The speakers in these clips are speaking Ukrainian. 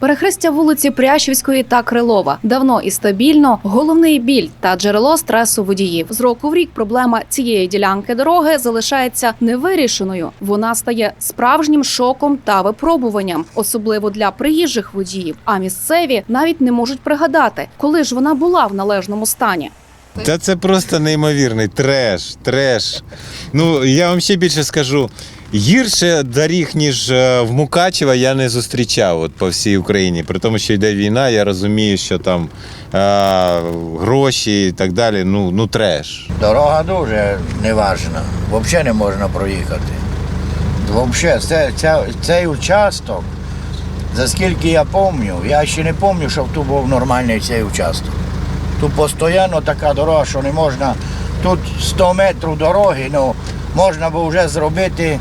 Перехрестя вулиці Прящівської та Крилова давно і стабільно головний біль та джерело стресу водіїв. З року в рік проблема цієї ділянки дороги залишається невирішеною. Вона стає справжнім шоком та випробуванням, особливо для приїжджих водіїв. А місцеві навіть не можуть пригадати, коли ж вона була в належному стані. Та це просто неймовірний треш, треш. Ну я вам ще більше скажу. Гірше доріг, ніж е, в Мукачево, я не зустрічав от по всій Україні. При тому, що йде війна, я розумію, що там е, гроші і так далі. Ну, ну треш. Дорога дуже неважна. Взагалі не можна проїхати. Взагалі, це, це, цей участок, за скільки я пам'ятаю, я ще не пам'ятаю, щоб тут був нормальний цей участок. Тут постійно така дорога, що не можна. Тут 100 метрів дороги, ну можна було вже зробити.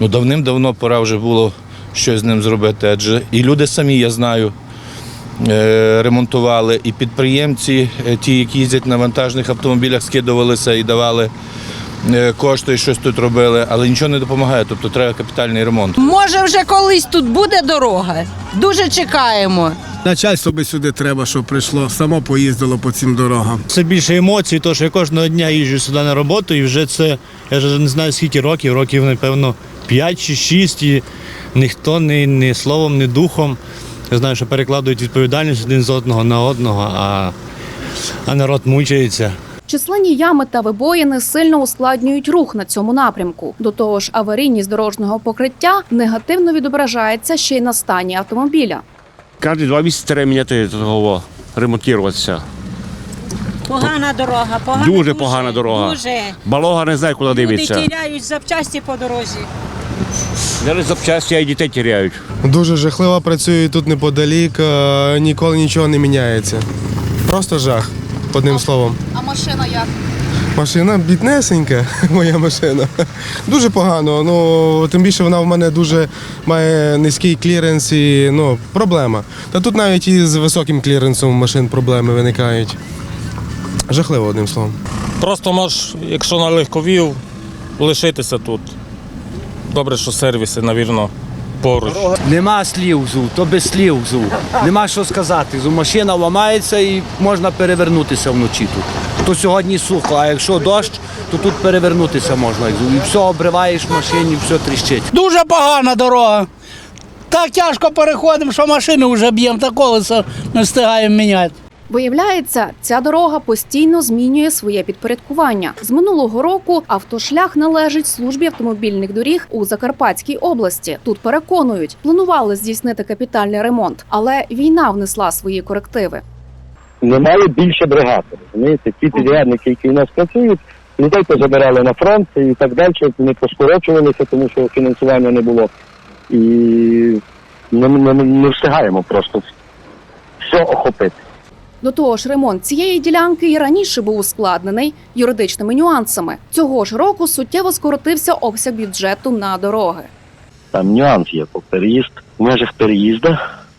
Ну, давним-давно пора вже було щось з ним зробити. Адже і люди самі, я знаю, е, ремонтували, і підприємці, е, ті, які їздять на вантажних автомобілях, скидувалися і давали е, кошти, щось тут робили, але нічого не допомагає. Тобто треба капітальний ремонт. Може, вже колись тут буде дорога. Дуже чекаємо. Начальство би сюди треба, щоб прийшло, само поїздило по цим дорогам. Це більше емоцій, тому що я кожного дня їжджу сюди на роботу і вже це, я вже не знаю скільки років, років, напевно, 5 чи 6, і ніхто ні, ні словом, ні духом. Я знаю, що перекладують відповідальність один з одного на одного, а, а народ мучається. Численні ями та вибоїни сильно ускладнюють рух на цьому напрямку. До того ж, аварійність дорожнього покриття негативно відображається ще й на стані автомобіля. Кожні два місяці треба міняти того, ремонтуватися. Погана дорога, погана, Дуже погана дорога. Дуже. Балога не знає, куди Люди дивитися. тіряють запчасті по дорозі. Зараз запчасті, а й дітей тіряють. Дуже жахливо працює тут неподалік, е, ніколи нічого не міняється. Просто жах, одним словом. А машина як? Машина біднесенька, моя машина. Дуже погано. Ну тим більше вона в мене дуже має низький кліренс і ну, проблема. Та тут навіть і з високим кліренсом машин проблеми виникають. Жахливо, одним словом. Просто можеш, якщо на легковів, лишитися тут. Добре, що сервіси, навірно, поруч. Нема слів зу, то без слів зу. Нема що сказати. Зу машина ламається і можна перевернутися вночі тут. То сьогодні сухо, а якщо дощ, то тут перевернутися можна. І все обриваєш в машині, все тріщить. Дуже погана дорога. Так тяжко переходимо, що машини вже б'ємо та колеса не встигаємо міняти. Виявляється, ця дорога постійно змінює своє підпорядкування. З минулого року автошлях належить службі автомобільних доріг у Закарпатській області. Тут переконують, планували здійснити капітальний ремонт, але війна внесла свої корективи. Немає більше бригад. Розумієте, ті підрядники, які в нас працюють, людей позабирали на фронт і так далі, не поскорочувалися, тому що фінансування не було. І не, не, не встигаємо просто все охопити. До того ж, ремонт цієї ділянки і раніше був ускладнений юридичними нюансами. Цього ж року суттєво скоротився обсяг бюджету на дороги. Там нюанс є по переїзд. В межах переїзду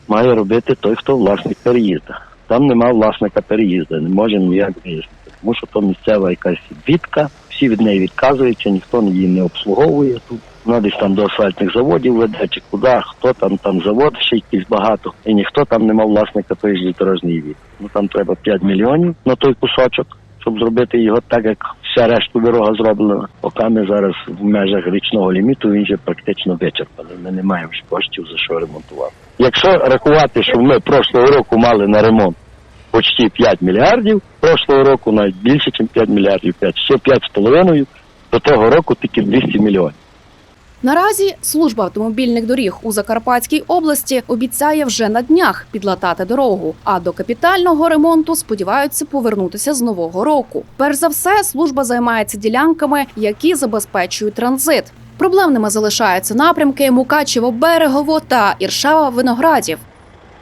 має робити той, хто власник переїзду. Там нема власника переїзду, не може ніяк виїздити. Тому що то місцева якась відка, всі від неї відказуються, ніхто її не обслуговує тут. Вона десь там до асфальтних заводів веде, чи куди, хто там, там завод ще якийсь багато, і ніхто там не мав власника тої дорожній від. Ну там треба 5 мільйонів на той кусочок, щоб зробити його так, як вся решта дорога зроблена. Поки зараз в межах річного ліміту він вже практично вичерпаний. Ми не маємо коштів за що ремонтувати. Якщо рахувати, що ми прошлого року мали на ремонт почти 5 мільярдів, прошлого року навіть більше, ніж 5 мільярдів, 5, ще 5,5, до того року тільки 200 мільйонів. Наразі служба автомобільних доріг у Закарпатській області обіцяє вже на днях підлатати дорогу. А до капітального ремонту сподіваються повернутися з нового року. Перш за все, служба займається ділянками, які забезпечують транзит. Проблемними залишаються напрямки Мукачево-Берегово та Іршава-Виноградів.